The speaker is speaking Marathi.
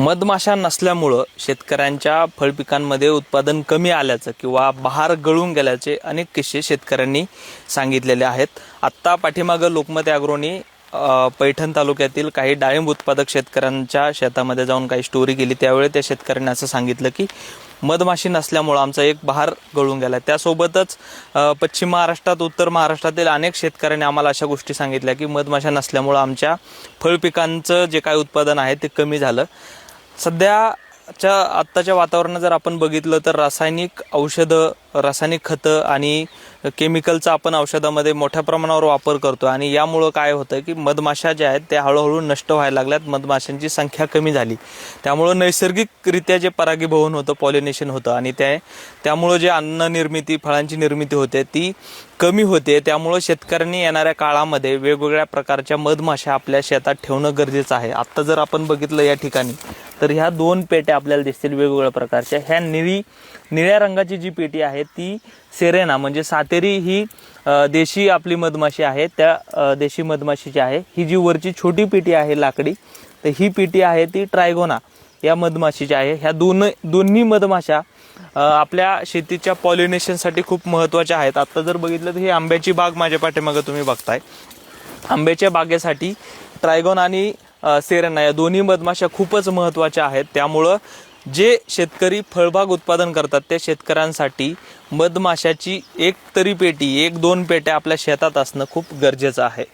मधमाशा नसल्यामुळं शेतकऱ्यांच्या फळपिकांमध्ये उत्पादन कमी आल्याचं किंवा बहार गळून गेल्याचे अनेक किस्से शेतकऱ्यांनी सांगितलेले आहेत. आत्ता पाठीमागं लोकमत ॲग्रोनी पैठण तालुक्यातील काही डाळिंब उत्पादक शेतकऱ्यांच्या शेतामध्ये जाऊन काही स्टोरी केली. त्यावेळी त्या शेतकऱ्यांनी असं सांगितलं की मधमाशी नसल्यामुळं आमचा एक बहार गळून गेला त्यासोबतच पश्चिम महाराष्ट्रात उत्तर महाराष्ट्रातील अनेक शेतकऱ्यांनी आम्हाला अशा गोष्टी सांगितल्या की मधमाशा नसल्यामुळं आमच्या फळपिकांचं जे काही उत्पादन आहे ते कमी झालं. सध्याच्या आत्ताच्या वातावरणात जर आपण बघितलं तर रासायनिक औषधं रासायनिक खतं आणि केमिकलचा आपण औषधामध्ये मोठ्या प्रमाणावर वापर करतो आणि यामुळं काय होतं की मधमाशा ज्या आहेत त्या हळूहळू नष्ट व्हायला लागल्यात. मधमाशांची संख्या कमी झाली. त्यामुळं नैसर्गिकरित्या जे परागीभवन होतं पॉलिनेशन होतं आणि ते त्यामुळं जे अन्न निर्मिती फळांची निर्मिती होते ती कमी होते. त्यामुळं शेतकऱ्यांनी येणाऱ्या काळामध्ये वेगवेगळ्या प्रकारच्या मधमाशा आपल्या शेतात ठेवणं गरजेचं आहे. आत्ता जर आपण बघितलं या ठिकाणी तर ह्या दोन पेट्या आपल्याला दिसतील वेगवेगळ्या प्रकारच्या. ह्या निळी निळ्या रंगाची जी पेटी आहे ती सेरेना म्हणजे सातेरी ही देशी आपली मधमाशी आहे. त्या देशी मधमाशीची आहे. ही जी वरची छोटी पेटी आहे लाकडी तर ही पेटी आहे ती ट्रायगोना या मधमाशीची आहे. ह्या दोन दोन्ही मधमाशा आपल्या शेतीच्या पॉलिनेशनसाठी खूप महत्त्वाच्या आहेत. आत्ता जर बघितलं तर ही आंब्याची बाग माझ्या पाठीमागं तुम्ही बघताय. आंब्याच्या बागेसाठी ट्रायगॉन आणि सेरेना या दोन्ही मधमाशा खूपच महत्त्वाच्या आहेत. त्यामुळं जे शेतकरी फळबाग उत्पादन करतात त्या शेतकऱ्यांसाठी मधमाशाची एक तरी पेटी एक दोन पेट्या आपल्या शेतात असणं खूप गरजेचं आहे.